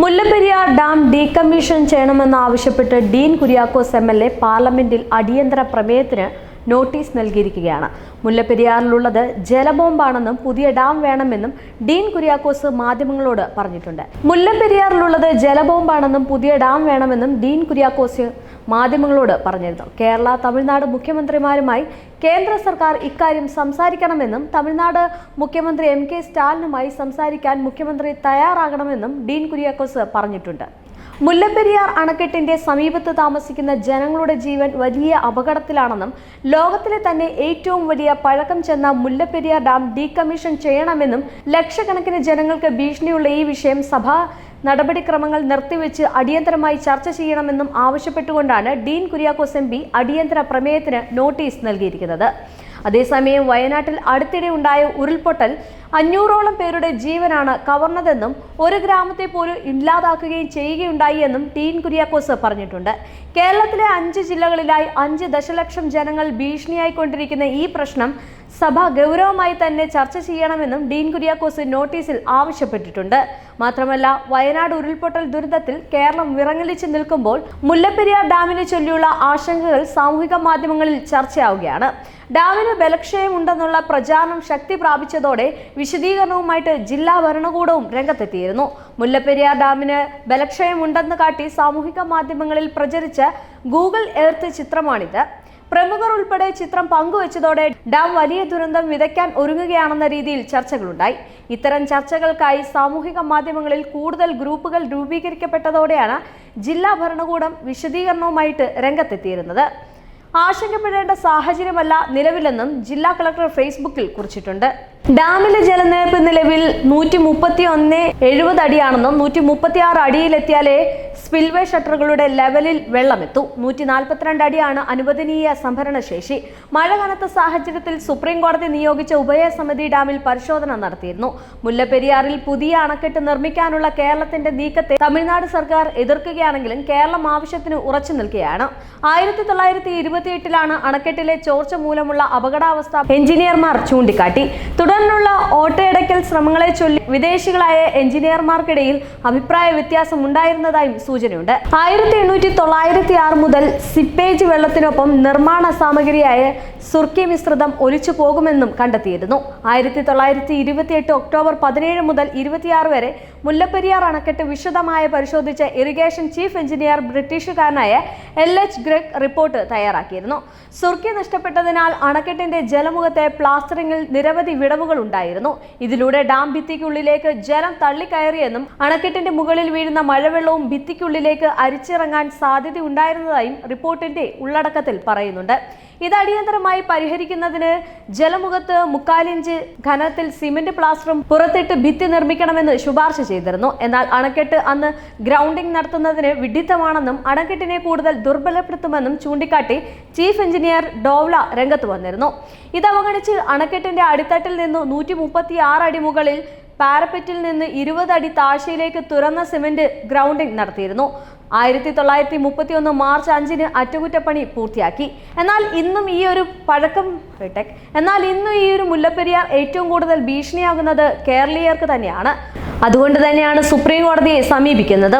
Mullaperiyar dam decommission ചെയ്യണമെന്നാവശ്യപ്പെട്ട് Dean Kuriakose M L A പാർലമെന്റിൽ അടിയന്തര പ്രമേയത്തിന് നോട്ടീസ് നൽകിയിരിക്കുകയാണ്. മുല്ലപ്പെരിയാറിലുള്ളത് ജലബോംബാണെന്നും പുതിയ ഡാം വേണമെന്നും ഡീൻ കുര്യാക്കോസ് മാധ്യമങ്ങളോട് പറഞ്ഞിട്ടുണ്ട്. മുല്ലപ്പെരിയാറിലുള്ളത് ജലബോംബാണെന്നും പുതിയ ഡാം വേണമെന്നും ഡീൻ കുര്യാക്കോസ് മാധ്യമങ്ങളോട് പറഞ്ഞിരുന്നു. കേരള തമിഴ്നാട് മുഖ്യമന്ത്രിമാരുമായി കേന്ദ്ര സർക്കാർ ഇക്കാര്യം സംസാരിക്കണമെന്നും തമിഴ്നാട് മുഖ്യമന്ത്രി എം കെ സ്റ്റാലിനുമായി സംസാരിക്കാൻ മുഖ്യമന്ത്രി തയ്യാറാകണമെന്നും ഡീൻ കുര്യാക്കോസ് പറഞ്ഞിട്ടുണ്ട്. മുല്ലപ്പെരിയാർ അണക്കെട്ടിന്റെ സമീപത്ത് താമസിക്കുന്ന ജനങ്ങളുടെ ജീവൻ വലിയ അപകടത്തിലാണെന്നും ലോകത്തിലെ തന്നെ ഏറ്റവും വലിയ പഴക്കം ചെന്ന മുല്ലപ്പെരിയാർ ഡാം ഡീകമ്മീഷൻ ചെയ്യണമെന്നും ലക്ഷക്കണക്കിന് ജനങ്ങൾക്ക് ഭീഷണിയുള്ള ഈ വിഷയം സഭ നടപടിക്രമങ്ങൾ നിർത്തിവെച്ച് അടിയന്തരമായി ചർച്ച ചെയ്യണമെന്നും ആവശ്യപ്പെട്ടുകൊണ്ടാണ് ഡീൻ കുര്യാക്കോസ് എം പി അടിയന്തര പ്രമേയത്തിന് നോട്ടീസ് നൽകിയിരിക്കുന്നത്. അതേസമയം വയനാട്ടിൽ അടുത്തിടെ ഉണ്ടായ ഉരുൾപൊട്ടൽ അഞ്ഞൂറോളം പേരുടെ ജീവനാണ് കവർന്നതെന്നും ഒരു ഗ്രാമത്തെ പോലും ഇല്ലാതാക്കുകയും ചെയ്യുകയുണ്ടായി എന്നും ടീൻ കുര്യാക്കോസ് പറഞ്ഞിട്ടുണ്ട്. കേരളത്തിലെ അഞ്ച് ജില്ലകളിലായി അഞ്ച് ദശലക്ഷം ജനങ്ങൾ ഭീഷണിയായിക്കൊണ്ടിരിക്കുന്ന ഈ പ്രശ്നം സഭ ഗൗരവമായി തന്നെ ചർച്ച ചെയ്യണമെന്നും ഡീൻ കുര്യാക്കോസ് നോട്ടീസിൽ ആവശ്യപ്പെട്ടിട്ടുണ്ട്. മാത്രമല്ല വയനാട് ഉരുൾപൊട്ടൽ ദുരിതത്തിൽ കേരളം വിറങ്ങലിച്ചു നിൽക്കുമ്പോൾ മുല്ലപ്പെരിയാർ ഡാമിനെ ചൊല്ലിയുള്ള ആശങ്കകൾ സാമൂഹിക മാധ്യമങ്ങളിൽ ചർച്ചയാവുകയാണ്. ഡാമിന് ബലക്ഷയമുണ്ടെന്നുള്ള പ്രചാരണം ശക്തി പ്രാപിച്ചതോടെ വിശദീകരണവുമായിട്ട് ജില്ലാ ഭരണകൂടവും രംഗത്തെത്തിയിരുന്നു. മുല്ലപ്പെരിയാർ ഡാമിന് ബലക്ഷയമുണ്ടെന്ന് കാട്ടി സാമൂഹിക മാധ്യമങ്ങളിൽ പ്രചരിച്ച ഗൂഗിൾ എർത്ത് ചിത്രമാണിത്. പ്രമുഖർ ഉൾപ്പെടെ ചിത്രം പങ്കുവച്ചതോടെ ഡാം വലിയ ദുരന്തം വിതയ്ക്കാൻ ഒരുങ്ങുകയാണെന്ന രീതിയിൽ ചർച്ചകളുണ്ടായി. ഇത്തരം ചർച്ചകൾക്കായി സാമൂഹിക മാധ്യമങ്ങളിൽ കൂടുതൽ ഗ്രൂപ്പുകൾ രൂപീകരിക്കപ്പെട്ടതോടെയാണ് ജില്ലാ ഭരണകൂടം വിശദീകരണവുമായിട്ട് രംഗത്തെത്തിയിരുന്നത്. ആശങ്കപ്പെടേണ്ട സാഹചര്യമല്ല നിലവിലെന്നും ജില്ലാ കളക്ടർ ഫേസ്ബുക്കിൽ കുറിച്ചിട്ടുണ്ട്. ഡാമിലെ ജലനിരപ്പ് നിലവിൽ നൂറ്റി മുപ്പത്തി ഒന്ന് എഴുപത് അടിയാണെന്നും നൂറ്റി മുപ്പത്തി ആറ് അടിയിലെത്തിയാലേ സ്പിൽവേ ഷട്ടറുകളുടെ ലെവലിൽ വെള്ളമെത്തു. നൂറ്റി നാൽപ്പത്തിരണ്ട് അടിയാണ് അനുവദനീയ സംഭരണശേഷി. മഴ കനത്ത സാഹചര്യത്തിൽ സുപ്രീം കോടതി നിയോഗിച്ച ഉഭയസമിതി ഡാമിൽ പരിശോധന നടത്തിയിരുന്നു. മുല്ലപ്പെരിയാറിൽ പുതിയ അണക്കെട്ട് നിർമ്മിക്കാനുള്ള കേരളത്തിന്റെ നീക്കത്തെ തമിഴ്നാട് സർക്കാർ എതിർക്കുകയാണെങ്കിലും കേരളം ആവശ്യത്തിന് ഉറച്ചു നിൽക്കുകയാണ്. ആയിരത്തി തൊള്ളായിരത്തി ഇരുപത്തിയെട്ടിലാണ് അണക്കെട്ടിലെ ചോർച്ച മൂലമുള്ള അപകടാവസ്ഥ എഞ്ചിനീയർമാർ ചൂണ്ടിക്കാട്ടി. തുടർന്നുള്ള ഓട്ടയടയ്ക്കൽ ശ്രമങ്ങളെ ചൊല്ലി വിദേശികളായ എഞ്ചിനീയർമാർക്കിടയിൽ അഭിപ്രായ വ്യത്യാസം ഉണ്ടായിരുന്നതായും സൂചനയുണ്ട്. ആയിരത്തി എണ്ണൂറ്റി തൊള്ളായിരത്തി ആറ് മുതൽ സിപ്പേജ് വെള്ളത്തിനൊപ്പം നിർമ്മാണ സാമഗ്രിയായ സുർക്കി മിശ്രിതം ഒലിച്ചു പോകുമെന്നും കണ്ടെത്തിയിരുന്നു. ആയിരത്തി തൊള്ളായിരത്തി ഇരുപത്തിയെട്ട് ഒക്ടോബർ പതിനേഴ് മുതൽ ഇരുപത്തിയാറ് വരെ മുല്ലപ്പെരിയാർ അണക്കെട്ട് വിശദമായി പരിശോധിച്ച ഇറിഗേഷൻ ചീഫ് എഞ്ചിനീയർ ബ്രിട്ടീഷുകാരനായ എൽ എച്ച് ഗ്രെഗ് റിപ്പോർട്ട് തയ്യാറാക്കിയിരുന്നു. സുർക്കി നഷ്ടപ്പെട്ടതിനാൽ അണക്കെട്ടിന്റെ ജലമുഖത്തെ പ്ലാസ്റ്ററിംഗിൽ നിരവധി വിടവുകൾ ഉണ്ടായിരുന്നു. ഇതിലൂടെ ഡാം ഭിത്തിക്കുള്ളിലേക്ക് ജലം തള്ളിക്കയറിയെന്നും അണക്കെട്ടിന്റെ മുകളിൽ വീഴുന്ന മഴവെള്ളവും ഭിത്തിക്കുള്ളിലേക്ക് അരിച്ചിറങ്ങാൻ സാധ്യതയുണ്ടായിരുന്നതായും റിപ്പോർട്ടിന്റെ ഉള്ളടക്കത്തിൽ പറയുന്നുണ്ട്. ഇത് അടിയന്തരമായി പരിഹരിക്കുന്നതിന് ജലമുഖത്ത് മുക്കാലിഞ്ച് ഘനത്തിൽ സിമന്റ് പ്ലാസ്റ്ററും പുറത്തിട്ട് ഭിത്തി നിർമ്മിക്കണമെന്ന് ശുപാർശ ചെയ്തിരുന്നു. എന്നാൽ അണക്കെട്ട് അന്ന് ഗ്രൗണ്ടിംഗ് നടത്തുന്നതിന് വിഡിത്തമാണെന്നും അണക്കെട്ടിനെ കൂടുതൽ ദുർബലപ്പെടുത്തുമെന്നും ചൂണ്ടിക്കാട്ടി ചീഫ് എഞ്ചിനീയർ ഡോവ്ല രംഗത്ത് വന്നിരുന്നു. ഇത് അവഗണിച്ച് അണക്കെട്ടിന്റെ അടിത്തട്ടിൽ നിന്ന് നൂറ്റി മുപ്പത്തി ആറ് അടി മുകളിൽ പാരപ്പറ്റിൽ നിന്ന് ഇരുപത് അടി താഴ്ചയിലേക്ക് തുറന്ന സിമന്റ് ഗ്രൗണ്ടിംഗ് നടത്തിയിരുന്നു. ആയിരത്തി തൊള്ളായിരത്തി മുപ്പത്തി ഒന്ന് മാർച്ച് അഞ്ചിന് അറ്റകുറ്റപ്പണി പൂർത്തിയാക്കി. എന്നാൽ ഇന്നും ഈ ഒരു പഴക്കം ടെക് എന്നാൽ ഇന്നും ഈ ഒരു മുല്ലപ്പെരിയാർ ഏറ്റവും കൂടുതൽ ഭീഷണിയാകുന്നത് കേരളീയർക്ക് തന്നെയാണ്. അതുകൊണ്ട് തന്നെയാണ് സുപ്രീം കോടതിയെ സമീപിക്കുന്നത്.